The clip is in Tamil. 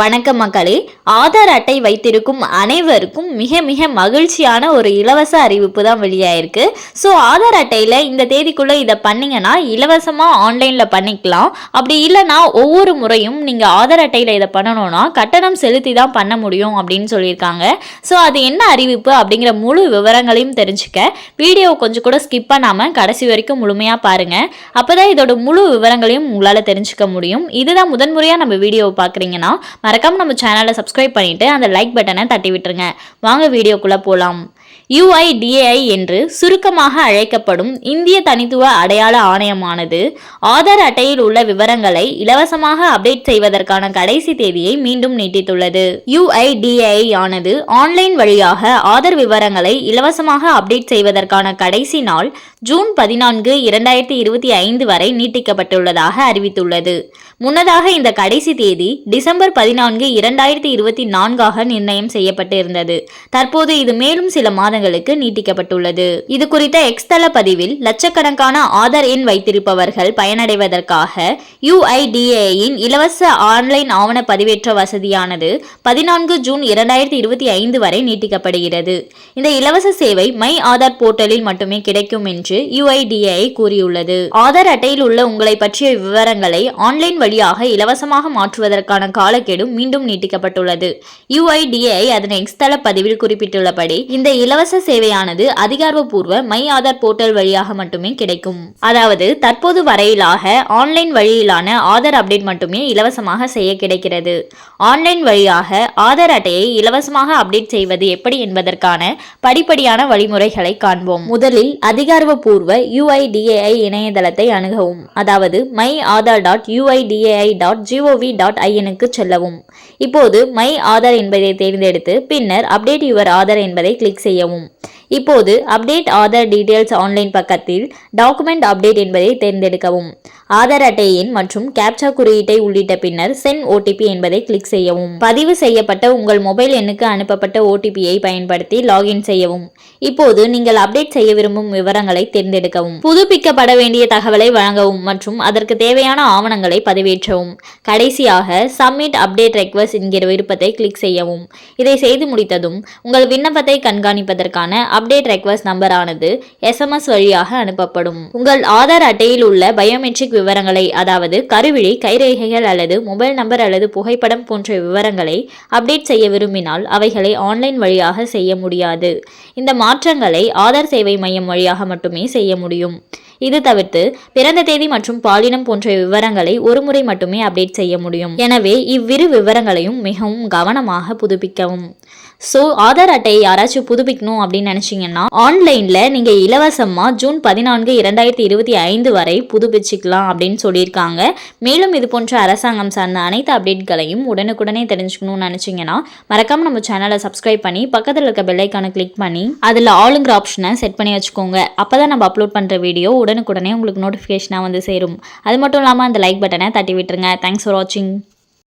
வணக்கம் மக்களே. ஆதார் அட்டை வைத்திருக்கும் அனைவருக்கும் மிக மிக மகிழ்ச்சியான ஒரு இலவச அறிவிப்பு தான் வெளியாயிருக்கு. ஸோ ஆதார் அட்டையில் இந்த தேதிக்குள்ளே இதை பண்ணிங்கன்னா இலவசமாக ஆன்லைனில் பண்ணிக்கலாம். அப்படி இல்லைன்னா ஒவ்வொரு முறையும் நீங்கள் ஆதார் அட்டையில் இதை பண்ணணும்னா கட்டணம் செலுத்தி தான் பண்ண முடியும் அப்படின்னு சொல்லியிருக்காங்க. ஸோ அது என்ன அறிவிப்பு அப்படிங்கிற முழு விவரங்களையும் தெரிஞ்சுக்க. வீடியோ கொஞ்சம் கூட ஸ்கிப் பண்ணாமல் கடைசி வரைக்கும் முழுமையாக பாருங்கள் அப்போ தான் இதோட முழு விவரங்களையும் உங்களால் தெரிஞ்சுக்க முடியும். இதுதான் முதன்முறையாக நம்ம வீடியோவை பார்க்குறீங்கன்னா மறக்காமல் நம்ம சேனலை சப்ஸ்கிரைப் பண்ணிவிட்டு அந்த லைக் பட்டனை தட்டி விட்டுருங்க. வாங்க வீடியோக்குள்ளே போகலாம் யுஐடிஏஐ என்று சுருக்கமாக அழைக்கப்படும் இந்திய தனித்துவ அடையாள ஆணையமானது ஆதார் அட்டையில் உள்ள விவரங்களை இலவசமாக அப்டேட் செய்வதற்கான கடைசி தேதியை மீண்டும் நீட்டித்துள்ளது. யுஐடிஏஐ ஆனது ஆன்லைன் வழியாக ஆதார் விவரங்களை இலவசமாக அப்டேட் செய்வதற்கான கடைசி நாள் ஜூன் பதினான்கு இரண்டாயிரத்தி இருபத்தி ஐந்து வரை நீட்டிக்கப்பட்டுள்ளதாக அறிவித்துள்ளது. முன்னதாக இந்த கடைசி தேதி டிசம்பர் பதினான்கு இரண்டாயிரத்தி இருபத்தி நான்காக நிர்ணயம் செய்யப்பட்டு இருந்தது தற்போது இது மேலும் சில மாதங்களுக்கு நீட்டிக்கப்பட்டுள்ளது. இது குறித்த எக்ஸ்தள பதிவில் லட்சக்கணக்கான ஆதார் எண் வைத்திருப்பவர்கள் பயனடைவதற்காக யுஐடிஏயின் இலவச ஆன்லைன் ஆவண பதிவேற்ற வசதியானது பதினான்கு ஜூன் இரண்டாயிரத்தி இருபத்தி ஐந்து வரை நீட்டிக்கப்படுகிறது. இந்த இலவச சேவை மை ஆதார் போர்ட்டலில் மட்டுமே கிடைக்கும் என்று யுஐடிஏ கூறியுள்ளது. ஆதார் அட்டையில் உள்ள உங்களை பற்றிய விவரங்களை ஆன்லைன் வழியாக இலவசமாக மாற்றுவதற்கான காலக்கெடு மீண்டும் நீட்டிக்கப்பட்டுள்ளது. யுஐடிஏ அதன் எக்ஸ்தள பதிவில் குறிப்பிட்டுள்ளபடி இந்த இலவச இலவச சேவையானது அதிகாரப்பூர்வ மை ஆதார் போர்ட்டல் வழியாக மட்டுமே கிடைக்கும். அதாவது தற்போது வரையிலாக ஆன்லைன் வழியிலான ஆதார் அப்டேட் மட்டுமே இலவசமாக செய்ய கிடைக்கிறது. ஆன்லைன் வழியாக ஆதார் அட்டையை இலவசமாக அப்டேட் செய்வது எப்படி என்பதற்கான படிப்படியான வழிமுறைகளை காண்போம். முதலில் அதிகாரப்பூர்வ யுஐடிஏஐ இணையதளத்தை அணுகவும். அதாவது my Aadhaar dot UIDAI dot GOV dot ஐஎனுக்கு செல்லவும். இப்போது மை ஆதார் என்பதை தேர்ந்தெடுத்து பின்னர் அப்டேட் யுவர் ஆதார் என்பதை கிளிக் செய்யவும். இப்போது அப்டேட் ஆதார் டீடைல்ஸ் ஆன்லைன் பக்கத்தில் டாக்குமெண்ட் அப்டேட் என்பதை தேர்ந்தெடுக்கவும். ஆதார் அட்டை எண் மற்றும் கேப்சா குறியீட்டை உள்ளிட்ட பின்னர் சென்ட் ஓடிபி என்பதை கிளிக் செய்யவும். பதிவு செய்யப்பட்ட உங்கள் மொபைல் எண்ணுக்கு அனுப்பப்பட்ட ஓடிபியை பயன்படுத்தி லாகின் செய்யவும். இப்போது நீங்கள் அப்டேட் செய்ய விரும்பும் விவரங்களை தேர்ந்தெடுக்கவும். புதுப்பிக்கப்பட வேண்டிய தகவலை வழங்கவும் மற்றும் அதற்கு தேவையான ஆவணங்களை பதிவேற்றவும். கடைசியாக சப்மிட் அப்டேட் ரெக்வஸ்ட் என்கிற விருப்பத்தை கிளிக் செய்யவும். இதை செய்து முடித்ததும் உங்கள் விண்ணப்பத்தை கண்காணிப்பதற்கான அப்டேட் ரெக்வஸ்ட் நம்பரானது எஸ்எம்எஸ் வழியாக அனுப்பப்படும். உங்கள் ஆதார் அட்டையில் உள்ள பயோமெட்ரிக் விவரங்களை அதாவது கருவிழி கைரேகைகள் அல்லது மொபைல் நம்பர் அல்லது புகைப்படம் போன்ற விவரங்களை அப்டேட் செய்ய விரும்பினால் அவைகளை ஆன்லைன் வழியாக செய்ய முடியாது. இந்த மாற்றங்களை ஆதார் சேவை மையம் வழியாக மட்டுமே செய்ய முடியும். இது தவிர்த்து பிறந்த தேதி மற்றும் பாலினம் போன்ற விவரங்களை ஒருமுறை மட்டுமே அப்டேட் செய்ய முடியும். எனவே இவ்விரு விவரங்களையும் மிகவும் கவனமாக புதுப்பிக்கவும். ஸோ ஆதார் அட்டையை யாராச்சும் புதுப்பிக்கணும் அப்படின்னு நினச்சிங்கன்னா ஆன்லைனில் நீங்கள் இலவசமாக ஜூன் பதினான்கு இரண்டாயிரத்தி இருபத்தி ஐந்து வரை புதுப்பிச்சுக்கலாம் அப்படின்னு சொல்லியிருக்காங்க. மேலும் இது போன்ற அரசாங்கம் சார்ந்த அனைத்து அப்டேட்களையும் உடனுக்குடனே தெரிஞ்சுக்கணும்னு நினச்சிங்கன்னா மறக்காமல் நம்ம சேனலை சப்ஸ்கிரைப் பண்ணி பக்கத்தில் இருக்க பெல்லைக்கான கிளிக் பண்ணி அதில் ஆளுங்கிற ஆப்ஷனை செட் பண்ணி வச்சுக்கோங்க. அப்போ தான் நம்ம அப்லோட் பண்ணுற வீடியோ உடனுக்குடனே உங்களுக்கு நோட்டிஃபிகேஷனாக வந்து சேரும். அது மட்டும் இல்லாமல் அந்த லைக் பட்டனை தட்டி விட்டுருங்க. தேங்க்ஸ் ஃபார் வாட்சிங்